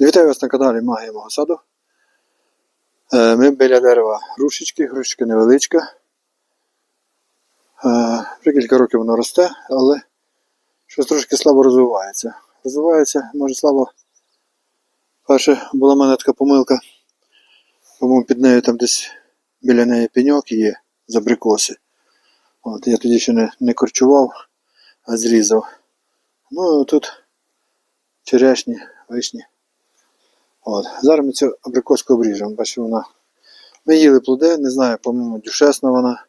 Вітаю вас на каналі Магія мого саду. Е, Ми біля дерева грушечки, грушечка невеличка. Е, Вже кілька років воно росте, але щось трошки слабо розвивається. Розвивається, може слабо. Перше була в мене така помилка. По-моєму, під нею там десь біля неї пеньок є з абрикоси. От, я тоді ще не, не корчував, а зрізав. Ну тут черешні, вишні. От. Зараз ми цю абрикоску обріжемо. Бачу, вона. Ми їли плоди, не знаю, по-моєму, дюшесна вона.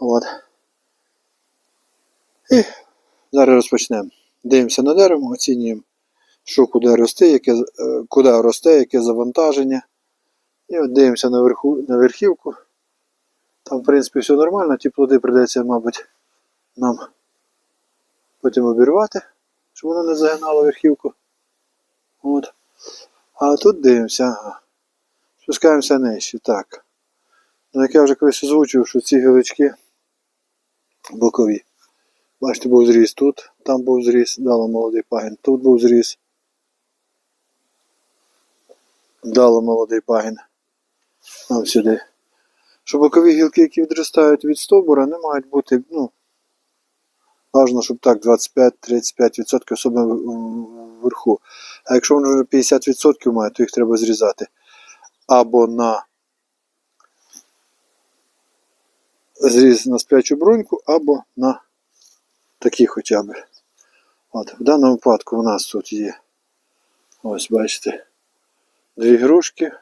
От. І зараз розпочнемо. Дивимося на дерево, оцінюємо, що куди росте, яке, е, куди росте, яке завантаження. І от дивимося на, верху, на верхівку. Там, в принципі, все нормально, ті плоди прийдеться, мабуть, нам потім обірвати, щоб воно не загинало верхівку. От. А тут дивимося, ага. Спускаємося нижче. Так. Ну, як я вже колись озвучив, що ці гілочки бокові. Бачите, був зріз тут, там був зріз, дало молодий пагін, тут був зріз. Дало молодий пагін. Нам сюди. Що бокові гілки, які відростають від стовбура, не мають бути, ну, Важно, щоб так 25-35% особливо вверху. А якщо воно вже 50% має, то їх треба зрізати. Або на зріз на сплячу броньку, або на такі хоча б. От, В даному випадку у нас тут є. Ось, бачите, дві грушки,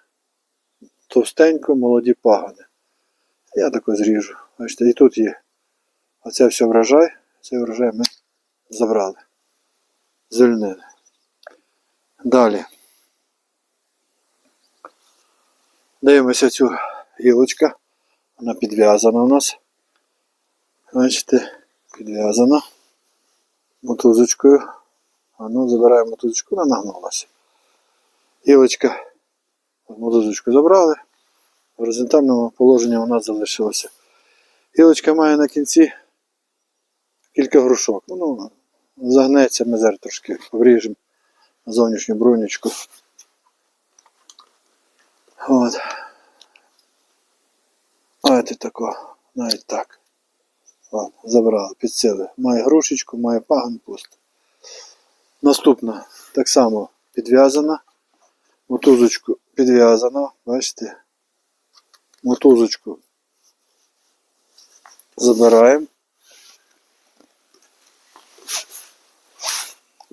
товстенько, молоді пагани. Я тако зріжу. Бачите, і тут є. Оце все врожай. Цей врожай ми забрали. Звільнили. Далі. Дивимося цю гілочка. Вона підв'язана у нас. Бачите, підв'язана мотузочкою. А ну, забираємо мотузочку, вона нагнулася. Гілочка. Мотузочку забрали. В горизонтальному положенні вона залишилася. Гілочка має на кінці кілька грушок. Ну, загнеться, зараз трошки обріжемо зовнішню бронечку. От. Ось тако, навіть так. От, забрали, підсили. Має грушечку, має пагон пусто. Наступна так само підв'язана. Мотузочку підв'язана, бачите? Мотузочку забираємо.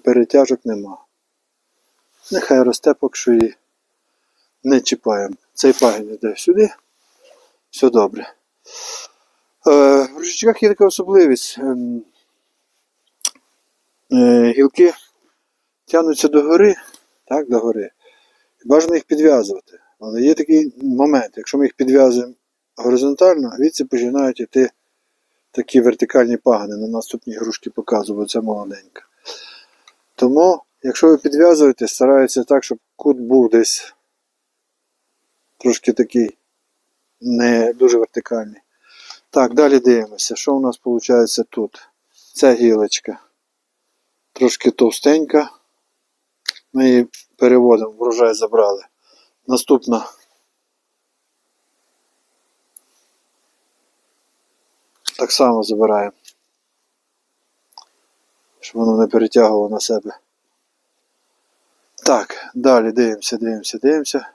перетяжок нема. Нехай росте, поки що її не чіпаємо. Цей пагін йде сюди. Все добре. Е, в ручечках є така особливість. Ем, е, гілки тягнуться догори, так, догори. І бажано їх підв'язувати. Але є такий момент, якщо ми їх підв'язуємо горизонтально, звідси починають йти такі вертикальні пагани. На наступній грушки показую, це молоденька. Тому, якщо ви підв'язуєте, стараються так, щоб кут був десь трошки такий не дуже вертикальний. Так, далі дивимося, що у нас виходить тут. Ця гілочка трошки товстенька. Ми її переводимо, врожай забрали. Наступна. Так само забираємо щоб воно не перетягувало на себе. Так, далі дивимося, дивимося, дивимося.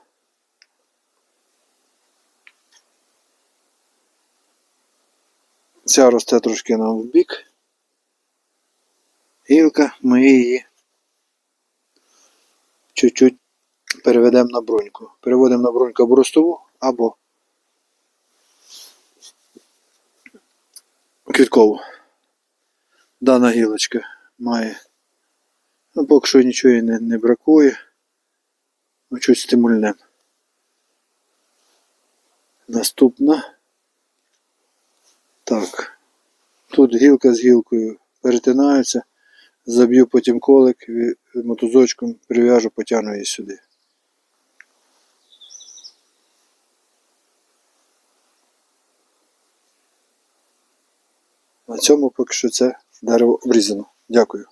Ця росте трошки нам в бік. Гілка, ми її чуть-чуть переведемо на броньку. Переводимо на броньку або ростову, або квіткову. Дана гілочка має. Ну, поки що нічого не, не бракує. Ну, щось стимульне. Наступна. Так. Тут гілка з гілкою перетинаються. Заб'ю потім колик мотузочком прив'яжу, потягну її сюди. На цьому поки що це дерево обрізано. Дякую.